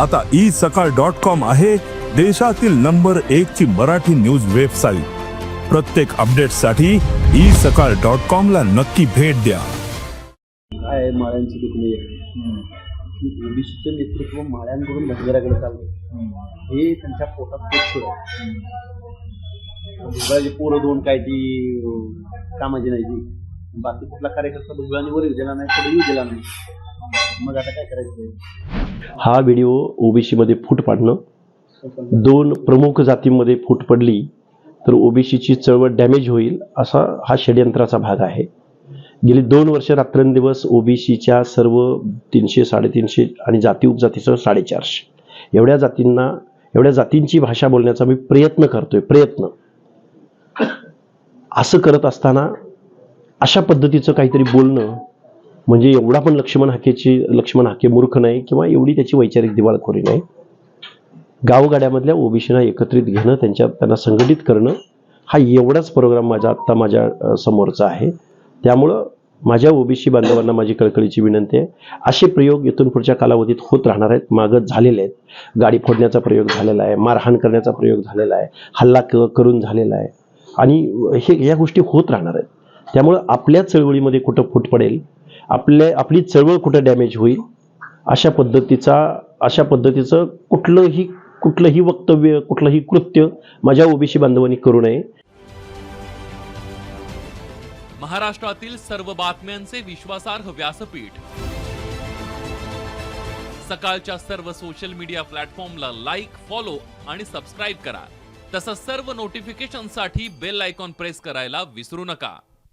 आता ई सकाळ dot com आहे देशातील नंबर एक ची मराठी न्यूज वेबसाईट. प्रत्येक अपडेटसाठी ई सकाळ डॉट कॉम ला नक्की भेट द्या. काय माळ्यांची दुखणी ओबीसीचं नेतृत्व माळ्यांकडून धनगराकडे चाललं हे त्यांच्या पोटात पोट आहे. पोरं दोन काय ती कामाची नाही ती. बाकी कुठला कार्यकर्ता भुजबळांनी वर दिला नाही पुढे येऊ दिला नाही. मग आता काय करायचं? हा व्हिडिओ ओबीसीमध्ये फूट पाडणं. दोन प्रमुख जातींमध्ये फूट पडली तर ओबीसीची चळवळ डॅमेज होईल असा हा षडयंत्राचा भाग आहे. गेली दोन वर्ष रात्रंदिवस ओबीसीच्या सर्व तीनशे साडेतीनशे आणि जाती उपजातीसह साडेचारशे. एवढ्या जातींना एवढ्या जातींची भाषा बोलण्याचा मी प्रयत्न करतोय प्रयत्न. असं करत असताना अशा पद्धतीचं काहीतरी बोलणं म्हणजे एवढा पण लक्ष्मण हाकेची लक्ष्मण हाके मूर्ख नाही किंवा एवढी त्याची वैचारिक दिवाळखोरी नाही. गावगाड्यामधल्या ओबीसीना एकत्रित घेणं त्यांच्या त्यांना संघटित करणं हा एवढाच प्रोग्राम माझा आत्ता माझ्या समोरचा आहे. त्यामुळं माझ्या ओबीसी बांधवांना माझी कळकळीची विनंती आहे. असे प्रयोग इथून पुढच्या कालावधीत होत राहणार आहेत मागत झालेले आहेत. गाडी फोडण्याचा प्रयोग झालेला आहे मारहाण करण्याचा प्रयोग झालेला आहे हल्ला क करून झालेला आहे. आणि हे या गोष्टी होत राहणार आहेत. त्यामुळं आपल्या चळवळीमध्ये कुठं फूट पडेल आपल्या आपली चळवळ कुठं डॅमेज होईल अशा पद्धतीचा अशा पद्धतीचं कुठलंही कुठलंही वक्तव्य कुठलंही कृत्य माझ्या ओबीसी बांधवांनी करू नये. महाराष्ट्रातील सर्व बातम्यांचे विश्वासार्ह व्यासपीठ. सकाळच्या सर्व सोशल मीडिया प्लॅटफॉर्मला लाईक फॉलो आणि सबस्क्राईब करा. तसंच सर्व नोटिफिकेशनसाठी बेल आयकॉन प्रेस करायला विसरू नका.